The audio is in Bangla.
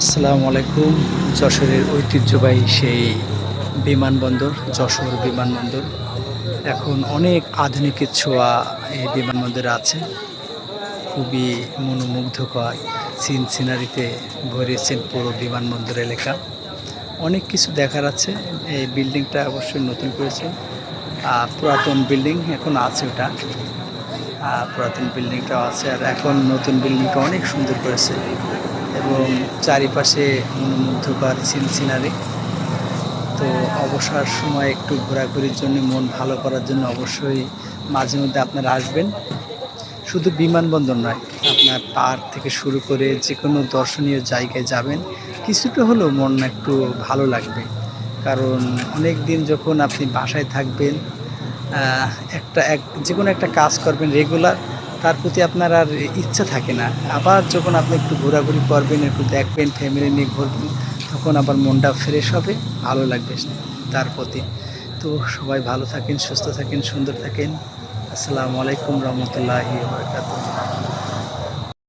আসসালামু আলাইকুম। যশোরের ঐতিহ্যবাহী সেই বিমানবন্দর, যশোর বিমানবন্দর। এখন অনেক আধুনিকের ছোঁয়া এই বিমানবন্দরে আছে। খুবই মনোমুগ্ধকর সিন সিনারিতে ভরেছেন পুরো বিমানবন্দর এলাকা। অনেক কিছু দেখার আছে। এই বিল্ডিংটা অবশ্যই নতুন করেছে। আর পুরাতন বিল্ডিং এখন আছে ওটা। পুরাতন বিল্ডিংটাও আছে। আর এখন নতুন বিল্ডিংটা অনেক সুন্দর করেছে। এবং চারিপাশে মনোমুগ্ধকর সিন সিনারি তো অবসর সময় একটু ঘোরাঘুরির জন্য, মন ভালো করার জন্য অবশ্যই মাঝে মধ্যে আপনারা আসবেন। শুধু বিমানবন্দর নয়, আপনার পার্ক থেকে শুরু করে যে কোনো দর্শনীয় জায়গায় যাবেন। কিছুটা হলেও মন একটু ভালো লাগবে। কারণ অনেক দিন যখন আপনি বাসায় থাকবেন একটা এক যে কোনো একটা কাজ করবেন রেগুলার তার প্রতি আপনার আর ইচ্ছা থাকে না। আবার যখন আপনি একটু ঘোরাঘুরি করবেন, একটু দেখবেন ফ্যামিলি নিয়ে ঘুরবেন, তখন আবার মনটা ফ্রেশ হবে, ভালো লাগবে তার প্রতি। তো সবাই ভালো থাকেন, সুস্থ থাকেন, সুন্দর থাকেন। আসসালামু আলাইকুম রহমতুল্লাহি বারকাতুহ।